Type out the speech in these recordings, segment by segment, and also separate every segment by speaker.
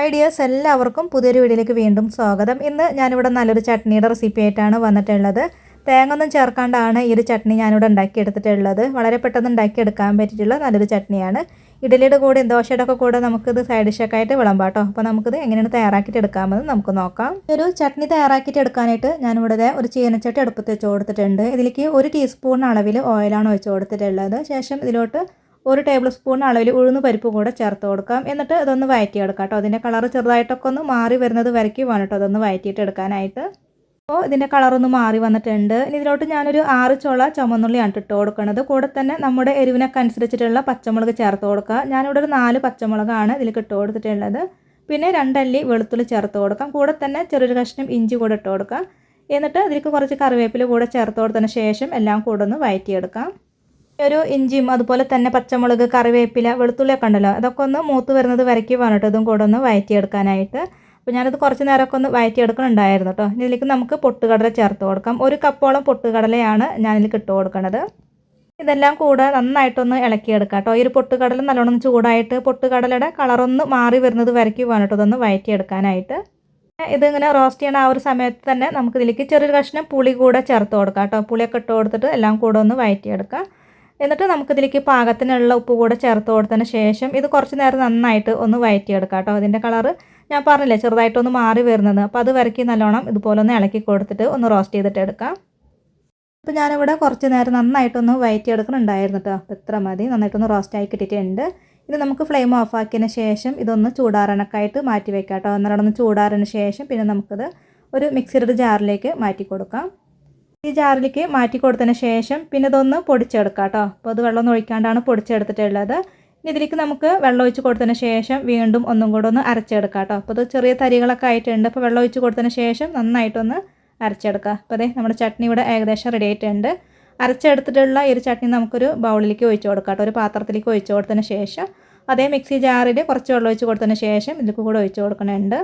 Speaker 1: Ideas എല്ലാവർക്കും പുതിയൊരു വീഡിയോയിലേക്ക് വീണ്ടും സ്വാഗതം. ഇന്ന് ഞാനിവിടെ നല്ലൊരു ചട്നിയുടെ റെസിപ്പി ആയിട്ടാണ് വന്നിട്ടുള്ളത്. തേങ്ങ ഒന്നും ചേർക്കാണ്ടാണ് ഈ ഒരു ചട്നി ഞാനിവിടെ ഉണ്ടാക്കിയെടുത്തിട്ടുള്ളത്. വളരെ പെട്ടെന്ന് ഉണ്ടാക്കിയെടുക്കാൻ പറ്റിയിട്ടുള്ള നല്ലൊരു ചട്നിയാണ്. ഇഡലിയുടെ കൂടെ ദോശയുടെ ഒക്കെ കൂടെ നമുക്കിത് സൈഡ് ഡിഷൊക്കെ ആയിട്ട് വിളമ്പാട്ടോ അപ്പോൾ നമുക്കിത് എങ്ങനെയാണ് തയ്യാറാക്കിയിട്ട് എടുക്കാമെന്ന് നമുക്ക് നോക്കാം. ഒരു ചട്നി തയ്യാറാക്കിയിട്ട് എടുക്കാനായിട്ട് ഞാനിവിടെ ഒരു ചീനച്ചട്ടി അടുപ്പത്ത് വെച്ച് കൊടുത്തിട്ടുണ്ട്. ഇതിലേക്ക് ഒരു ടീസ്പൂൺ അളവിൽ ഓയിലാണ് ഒഴിച്ച് കൊടുത്തിട്ടുള്ളത്. ശേഷം ഇതിലോട്ട് ഒരു ടേബിൾ സ്പൂൺ അളവിൽ ഉഴുന്ന് പരിപ്പ് കൂടെ ചേർത്ത് കൊടുക്കാം. എന്നിട്ട് ഇതൊന്ന് വഴറ്റിയെടുക്കാം കേട്ടോ. അതിന്റെ കളർ ചെറുതായിട്ടൊക്കെ ഒന്ന് മാറി വരുന്നത് വരയ്ക്ക് വേണം കേട്ടോ അതൊന്ന് വഴറ്റിയിട്ട് എടുക്കാനായിട്ട്. അപ്പോൾ ഇതിന്റെ കളറൊന്ന് മാറി വന്നിട്ടുണ്ട്. ഇനി ഇതിലോട്ട് ഞാനൊരു ആറ് ചുള ചുമന്നുള്ളിയാണ് ഇട്ട് കൊടുക്കുന്നത് കൂടെ തന്നെ നമ്മുടെ എരിവിനൊക്കെ അനുസരിച്ചിട്ടുള്ള പച്ചമുളക് ചേർത്ത് കൊടുക്കുക. ഞാനിവിടെ ഒരു നാല് പച്ചമുളകാണ് ഇതിലേക്ക് ഇട്ട് കൊടുത്തിട്ടുള്ളത്. പിന്നെ രണ്ടല്ലി വെളുത്തുള്ളി ചേർത്ത് കൊടുക്കാം. കൂടെ തന്നെ ചെറിയൊരു കഷ്ണം ഇഞ്ചി കൂടെ ഇട്ട് കൊടുക്കാം. എന്നിട്ട് അതിലേക്ക് കുറച്ച് കറിവേപ്പില കൂടെ ചേർത്ത് കൊടുത്തതിന് ശേഷം എല്ലാം കൂടെ ഒന്ന് വഴറ്റിയെടുക്കാം ഒരു ഇഞ്ചിയും അതുപോലെ തന്നെ പച്ചമുളക് കറിവേപ്പില വെളുത്തുള്ളിയൊക്കെ ഉണ്ടല്ലോ. അതൊക്കെ ഒന്ന് മൂത്ത് വരുന്നത് വരയ്ക്ക് വേണം ഇതും കൂടെ ഒന്ന് വയറ്റിയെടുക്കാനായിട്ട്. അപ്പോൾ ഞാനത് കുറച്ച് നേരമൊക്കെ ഒന്ന് വയറ്റിയെടുക്കണുണ്ടായിരുന്നു കേട്ടോ. ഇതിലേക്ക് നമുക്ക് പൊട്ടുകടല ചേർത്ത് കൊടുക്കാം. ഒരു കപ്പോളം പൊട്ടുകടലയാണ് ഞാനിതിലേക്ക് ഇട്ട് കൊടുക്കണത്. ഇതെല്ലാം കൂടെ നന്നായിട്ടൊന്ന് ഇളക്കിയെടുക്കാം കേട്ടോ. ഈ ഒരു പൊട്ടുകടല നല്ലോണം ചൂടായിട്ട് പൊട്ടുകടലയുടെ കളറൊന്ന് മാറി വരുന്നത് വരയ്ക്ക് വേണം കേട്ടോ ഇതൊന്ന് വയറ്റിയെടുക്കാനായിട്ട്. ഇതിങ്ങനെ റോസ്റ്റ് ചെയ്യണ ആ ഒരു സമയത്ത് തന്നെ നമുക്കിതിലേക്ക് ചെറിയൊരു കഷ്ണം പുളി കൂടെ ചേർത്ത് കൊടുക്കാം കേട്ടോ. പുളിയൊക്കെ ഇട്ട് കൊടുത്തിട്ട് എല്ലാം കൂടെ ഒന്ന് വഴറ്റിയെടുക്കാം എന്നിട്ട് നമുക്കിതിലേക്ക് പാകത്തിനുള്ള ഉപ്പ് കൂടെ ചേർത്ത് കൊടുത്തതിന് ശേഷം ഇത് കുറച്ച് നേരം നന്നായിട്ട് ഒന്ന് വയറ്റിയെടുക്കാം കേട്ടോ. അതിന്റെ കളറ് ഞാൻ പറഞ്ഞില്ലേ ചെറുതായിട്ടൊന്ന് മാറി വരുന്നത്. അപ്പോൾ അത് വരക്കി നല്ലോണം ഇതുപോലെ ഒന്ന് ഇളക്കി കൊടുത്തിട്ട് ഒന്ന് റോസ്റ്റ് ചെയ്തിട്ട് എടുക്കാം. അപ്പോൾ ഞാനിവിടെ കുറച്ച് നേരം നന്നായിട്ടൊന്ന് വഴറ്റിയെടുക്കണുണ്ടായിരുന്നു കേട്ടോ. അപ്പോൾ ഇത്ര മതി. നന്നായിട്ടൊന്ന് റോസ്റ്റ് ആയി കിട്ടിയിട്ടുണ്ട്. ഇത് നമുക്ക് ഫ്ലെയിം ഓഫ് ആക്കിയതിന് ശേഷം ഇതൊന്ന് ചൂടാറണക്കായിട്ട് മാറ്റി വെക്കാം കേട്ടോ. ഒന്നരടൊന്ന് ഒന്ന് ചൂടാറിന് ശേഷം പിന്നെ നമുക്കിത് ഒരു മിക്സിയുടെ ജാറിലേക്ക് മാറ്റി കൊടുക്കാം. ഈ ജാറിലേക്ക് മാറ്റി കൊടുത്തതിന് ശേഷം പിന്നെ ഇതൊന്ന് പൊടിച്ചെടുക്കാം കേട്ടോ. അപ്പോൾ അത് വെള്ളം ഒഴിക്കാണ്ടാണ് പൊടിച്ചെടുത്തിട്ടുള്ളത്. ഇനി ഇതിലേക്ക് നമുക്ക് വെള്ളം ഒഴിച്ച് കൊടുത്തതിന് ശേഷം വീണ്ടും ഒന്നും കൂടെ ഒന്ന് അരച്ചെടുക്കാം കേട്ടോ. അപ്പോൾ ഇത് ചെറിയ തരികളൊക്കെ ആയിട്ടുണ്ട്. അപ്പോൾ വെള്ളം ഒഴിച്ച് കൊടുത്തതിന് ശേഷം നന്നായിട്ടൊന്ന് അരച്ചെടുക്കുക അപ്പോൾ അതെ നമ്മുടെ ചട്നി ഇവിടെ ഏകദേശം റെഡി ആയിട്ടുണ്ട്. അരച്ചെടുത്തിട്ടുള്ള ഈ ഒരു ചട്നി നമുക്കൊരു ബൗളിലേക്ക് ഒഴിച്ച് കൊടുക്കാം കേട്ടോ. ഒരു പാത്രത്തിലേക്ക് ഒഴിച്ച് കൊടുത്തതിന് ശേഷം. അതേ മിക്സി ജാറിൽ കുറച്ച് വെള്ളം ഒഴിച്ച് കൊടുത്തതിന് ശേഷം ഇതിലേക്ക് കൂടെ ഒഴിച്ച് കൊടുക്കണുണ്ട്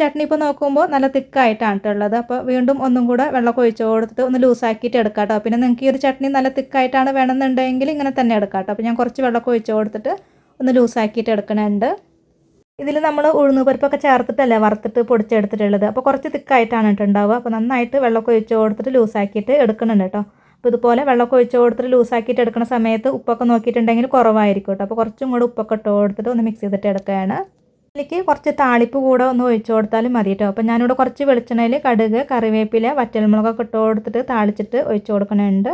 Speaker 1: ചട്നി ഇപ്പോൾ നോക്കുമ്പോൾ നല്ല തിക്കായിട്ടാണ് ഉള്ളത്. അപ്പോൾ വീണ്ടും ഒന്നും കൂടെ വെള്ളം ഒഴിച്ച് കൊടുത്തിട്ട് ഒന്ന് ലൂസാക്കിയിട്ട് എടുക്കാം കേട്ടോ പിന്നെ നിങ്ങൾക്ക് ഈ ഒരു ചട്നി നല്ല തിക്കായിട്ടാണ് വേണമെന്നുണ്ടെങ്കിൽ ഇങ്ങനെ തന്നെ എടുക്കാം കേട്ടോ അപ്പോൾ ഞാൻ കുറച്ച് വെള്ളം ഒഴിച്ച് കൊടുത്തിട്ട് ഒന്ന് ലൂസാക്കിയിട്ട് എടുക്കണുണ്ട്. ഇതിൽ നമ്മൾ ഉഴുന്ന് പരിപ്പൊക്കെ ചേർത്തിട്ടല്ലേ വറുത്തിട്ട് പൊടിച്ചെടുത്തിട്ടുള്ളത്? അപ്പോൾ കുറച്ച് തിക്കായിട്ടാണ് ഉണ്ടാവുക. അപ്പോൾ നന്നായിട്ട് വെള്ളം ഒഴിച്ച് കൊടുത്തിട്ട് ലൂസാക്കിയിട്ട് എടുക്കണുണ്ട് കേട്ടോ അപ്പോൾ ഇതുപോലെ വെള്ളം ഒഴിച്ച് കൊടുത്തിട്ട് ലൂസാക്കിയിട്ട് എടുക്കുന്ന സമയത്ത് ഉപ്പൊക്കെ നോക്കിയിട്ടുണ്ടെങ്കിൽ കുറവായിരിക്കും കേട്ടോ അപ്പോൾ കുറച്ചും കൂടെ ഉപ്പൊക്കെ ഇട്ട് കൊടുത്തിട്ട് ഒന്ന് മിക്സ് ചെയ്തിട്ട് എടുക്കുകയാണ്. ഇതിലേക്ക് കുറച്ച് താളിപ്പ് കൂടെ ഒന്ന് ഒഴിച്ചു കൊടുത്താലും മതി കേട്ടോ. അപ്പോൾ ഞാനിവിടെ കുറച്ച് വെളിച്ചെണ്ണയിൽ കടുക് കറിവേപ്പില വറ്റൽമുളകൊക്കെ ഇട്ട് കൊടുത്തിട്ട് താളിച്ചിട്ട് ഒഴിച്ചു കൊടുക്കുന്നുണ്ട്.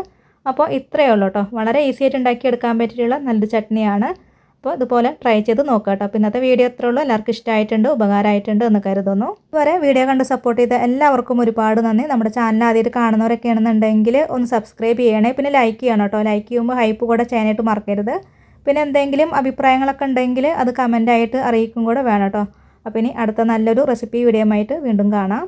Speaker 1: അപ്പോൾ ഇത്രയേ ഉള്ളൂ കേട്ടോ. വളരെ ഈസി ആയിട്ട് ഉണ്ടാക്കിയെടുക്കാൻ പറ്റിയിട്ടുള്ള നല്ലൊരു ചട്നിയാണ്. അപ്പോൾ ഇതുപോലെ ട്രൈ ചെയ്ത് നോക്കുക കേട്ടോ. അപ്പോൾ ഇന്നത്തെ വീഡിയോ എത്ര ഉള്ളൂ. എല്ലാവർക്കും ഇഷ്ടമായിട്ടുണ്ട് ഉപകാരമായിട്ടുണ്ട് എന്ന് കരുതുന്നു. ഇതുവരെ വീഡിയോ കണ്ട് സപ്പോർട്ട് ചെയ്ത എല്ലാവർക്കും ഒരുപാട് നന്ദി. നമ്മുടെ ചാനൽ ആദ്യമായിട്ട് കാണുന്നവരൊക്കെ ആണെന്നുണ്ടെങ്കിൽ ഒന്ന് സബ്സ്ക്രൈബ് ചെയ്യണേ. പിന്നെ ലൈക്ക് ചെയ്യണം കേട്ടോ. ലൈക്ക് ചെയ്യുമ്പോൾ ഹൈപ്പ് കൂടെ ചെയ്യാനായിട്ട് മറക്കരുത്. പിന്നെ എന്തെങ്കിലും അഭിപ്രായങ്ങളൊക്കെ ഉണ്ടെങ്കിൽ അത് കമന്റായിട്ട് അറിയിക്കും കൂടെ വേണം കേട്ടോ. അപ്പോൾ ഇനി അടുത്ത നല്ലൊരു റെസിപ്പി വീഡിയോ ആയിട്ട് വീണ്ടും കാണാം.